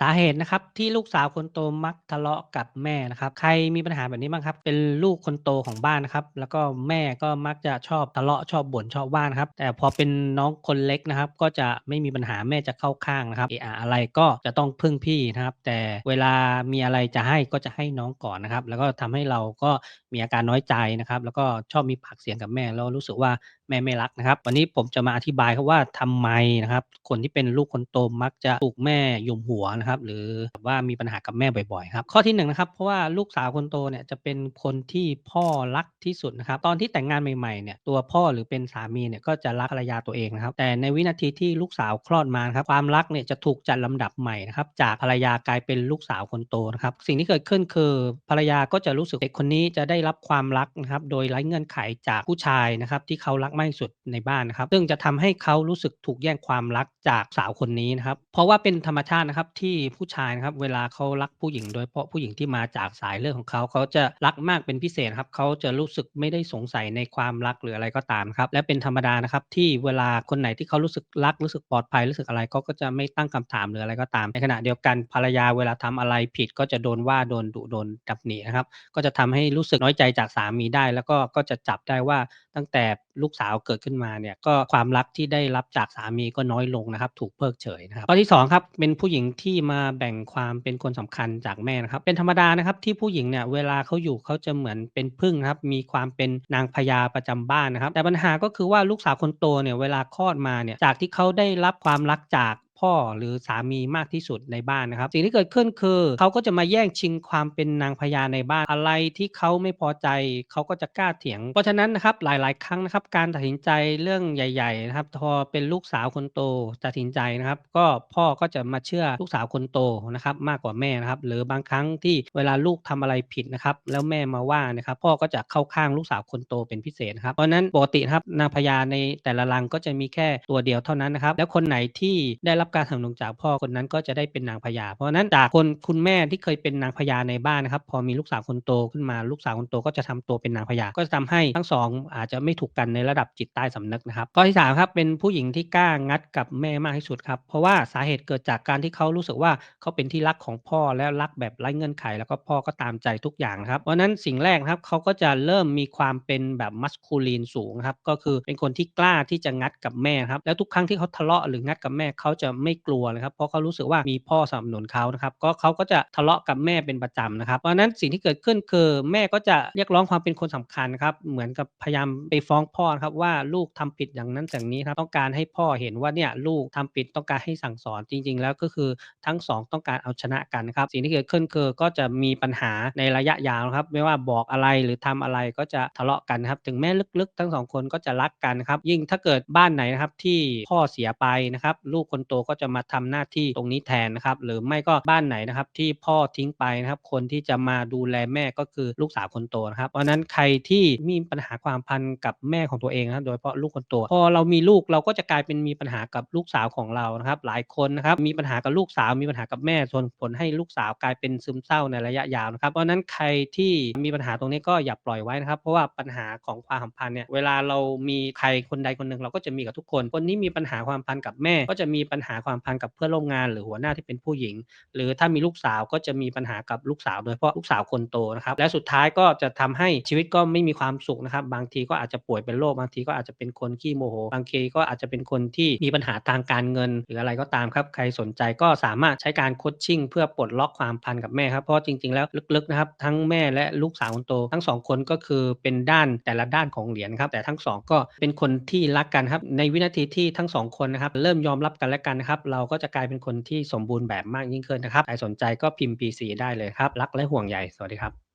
สาเหตุนะครับที่ลูกสาวคนโตมักทะเลาะกับแม่นะครับ ใครมีปัญหาแบบนี้บ้างครับ เป็นลูกคนโตของบ้านนะครับ แล้วก็แม่ก็มักจะชอบทะเลาะชอบบ่นชอบว่านะครับ แต่พอเป็นน้องคนเล็กนะครับ ก็จะไม่มีปัญหาแม่จะเข้าข้างนะครับเอะอะอะไรก็จะต้องพึ่งพี่นะครับ แต่เวลามีอะไรจะให้ก็จะให้น้องก่อนนะครับ แล้วก็ทำให้เราก็มีอาการน้อยใจนะครับ แล้วก็ชอบมีปากเสียงกับแม่แล้วรู้สึกว่า แม่ไม่รักนะครับ วันนี้ผมจะมาอธิบายครับว่าทำไมนะครับ คนที่เป็นลูกคนโตมักจะถูกแม่ยุมหัวนะครับ หรือว่ามีปัญหากับแม่บ่อยๆครับ ข้อที่1นงนะครับเพราะว่าลูกสาวคนโตเนี่ยจะเป็นคนที่พ่อรักที่สุดนะครับ ตอนที่แต่งงานใหม่ๆเนี่ยตัวพ่อหรือเป็นสามีเนี่ยก็จะรักภรรยาตัวเองนะครับ แต่ในวินาทีที่ลูกสาวคลอดมาครับความรักเนี่ยจะถูกจัดลำดับใหม่นะครับ จากภรรยากลายเป็นลูกสาวคนโตนะครับ สิ่งที่เกิดขึ้นคือภรรยาก็จะรู้สึกเด็กคนนี้จะได้รับความรักนะครับ โดยไร้เงื่อนไขจากผู้ชายนะครับที่เขารักมากที่สุดในบ้านนะครับ ซึ่งจะทำให้เขารู้สึกถูกแย่งความรักจากสาวคนนี้นะครับ เพราะว่าเป็นธรรมชาตินะครับที่ผู้ชายนะครับเวลาเขารักผู้หญิง โดยเฉพาะผู้หญิงที่มาจากสายเลือดของเขาเขาจะรักมากเป็นพิเศษครับเขาจะรู้สึกไม่ได้สงสัยในความรักหรืออะไรก็ตามครับและเป็นธรรมดานะครับที่เวลาคนไหนที่เขารู้สึกรักรู้สึกปลอดภัยรู้สึกอะไรเขาก็จะไม่ตั้งคำถามหรืออะไรก็ตาม ในขณะเดียวกันภรรยาเวลาทำอะไรผิดก็จะโดนว่าโดนดุโดนดับหนีนะครับก็จะทำให้รู้สึกน้อยใจจากสามีได้ แล้วก็ก็จะจับได้ว่า ตั้งแต่ลูกสาวเกิดขึ้นมาเนี่ยก็ความรักที่ได้รับจากสามีก็น้อยลงนะครับ ถูกเพิกเฉยนะครับข้อที่2ครับเป็นผู้หญิงที่มาแบ่งความเป็นคนสำคัญจากแม่นะครับ เป็นธรรมดานะครับที่ผู้หญิงเนี่ยเวลาเขาอยู่เขาจะเหมือนเป็นพึ่งครับมีความเป็นนางพญาประจำบ้านนะครับ แต่ปัญหาก็คือว่าลูกสาวคนโตเนี่ยเวลาคลอดมาเนี่ยจากที่เขาได้รับความรักจาก พ่อหรือสามีมากที่สุดในบ้านนะครับ สิ่งที่เกิดขึ้นคือเขาก็จะมาแย่งชิงความเป็นนางพญาในบ้านอะไรที่เขาไม่พอใจเขาก็จะกล้าเถียง เพราะฉะนั้นนะครับหลาย ๆ ครั้งนะครับการตัดสินใจเรื่องใหญ่ ๆ นะครับพอเป็นลูกสาวคนโตตัดสินใจนะครับ ก็พ่อก็จะมาเชื่อลูกสาวคนโตนะครับมากกว่าแม่นะครับหรือบางครั้งที่เวลาลูกทำอะไรผิดนะครับแล้วแม่มาว่านะครับพ่อก็จะเข้าข้างลูกสาวคนโตเป็นพิเศษครับเพราะนั้นปกติครับนางพญาในแต่ละรังก็จะมีแค่ตัวเดียวเท่านั้นนะครับแล้วคนไหนที่ได้รับการสนับสนุนจากพ่อคนนั้นก็จะได้เป็นนางพญาเพราะนั้นจากคนคุณแม่ที่เคยเป็นนางพญาในบ้านนะครับ พอมีลูกสาวคนโตขึ้นมาลูกสาวคนโตก็จะทำตัวเป็นนางพญาก็จะทำให้ทั้งสองอาจจะไม่ถูกกันในระดับจิตใต้สำนึกนะครับข้อที่3ครับเป็นผู้หญิงที่กล้างัดกับแม่มากที่สุดครับเพราะว่าสาเหตุเกิดจากการที่เขารู้สึกว่าเขาเป็นที่รักของพ่อและรักแบบไร้เงื่อนไข แล้วก็พ่อก็ตามใจทุกอย่างครับเพราะนั้นสิ่งแรกครับเขาก็จะเริ่มมีความเป็นแบบมัสคูลีนสูงครับก็คือเป็นคนที่กล้าที่จะงัดกับแม่ครับแล้วทุกครั้งที่เขาทะเลาะหรืองัดกับแม่เขาจะไม่กลัวเลยครับ เพราะเขารู้สึกว่ามีพ่อสนับสนุนเขานะครับก็เขาก็จะทะเลาะกับแม่เป็นประจำนะครับเพราะนั้นสิ่งที่เกิดขึ้นคือแม่ก็จะเรียกร้องความเป็นคนสำคัญครับเหมือนกับพยายามไปฟ้องพ่อครับว่าลูกทำผิดอย่างนั้นอย่างนี้ครับต้องการให้พ่อเห็นว่าเนี่ยลูกทำผิดต้องการให้สั่งสอนจริง ๆ แล้วก็คือทั้ง 2 ต้องการเอาชนะกันครับสิ่งที่เกิดขึ้นคือก็จะมีปัญหาในระยะยาวครับไม่ว่าบอกอะไรหรือทำอะไรก็จะทะเลาะกันครับถึงแม้ลึกๆ ทั้งสองคนก็จะรักกันครับยิ่งถ้าเกิดบ้านไหนนะครับที่พ่อเสียไปนะครับลูกคนโตก็จะมาทำหน้าที่ตรงนี้แทนนะครับหรือไม่ก็บ้านไหนนะครับที่พ่อทิ้งไปนะครับคนที่จะมาดูแลแม่ก็คือลูกสาวคนโตนะครับเพราะนั้นใครที่มีปัญหาความพันกับแม่ของตัวเองนะโดยเฉพาะลูกคนโตพอเรามีลูกเราก็จะกลายเป็นมีปัญหากับลูกสาวของเรานะครับ หลายคนนะครับมีปัญหากับลูกสาวมีปัญหากับแม่ส่วนผลให้ลูกสาวกลายเป็นซึมเศร้าในระยะยาวนะครับเพราะนั้นใครที่มีปัญหาตรงนี้ก็อย่าปล่อยไว้นะครับ เพราะว่าปัญหาของความสัมพันธ์เนี่ยเวลาเรามีใครคนใดคนหนึ่งเราก็จะมีกับทุกคน คนนี้มีปัญหาความพันกับแม่ก็จะมีปัญหาความพันกับเพื่อนร่วมงานหรือหัวหน้าที่เป็นผู้หญิง หรือถ้ามีลูกสาวก็จะมีปัญหากับลูกสาว โดยเฉพาะลูกสาวคนโตนะครับและสุดท้ายก็จะทำให้ชีวิตก็ไม่มีความสุขนะครับ บางทีก็อาจจะป่วยเป็นโรคบางทีก็อาจจะเป็นคนขี้โมโห บางทีก็อาจจะเป็นคนที่มีปัญหาทางการเงิน หรืออะไรก็ตามครับใครสนใจก็สามารถใช้การโคชชิ่งเพื่อปลดล็อกความพันกับแม่ครับเพราะจริง ๆ แล้วลึกๆนะครับทั้งแม่และลูกสาวคนโต ทั้งสองคนก็คือเป็นด้านแต่ละด้านของเหรียญครับแต่ทั้งสองก็เป็นคนที่รักกันครับในวินาทีที่ทั้งสองคนนะครับเริ่มยอมรับกันและกันนะครับ เราก็จะกลายเป็นคนที่สมบูรณ์แบบมากยิ่งขึ้นนะครับ ใครสนใจก็พิมพ์ PC ได้เลยครับ รักและห่วงใยสวัสดีครับ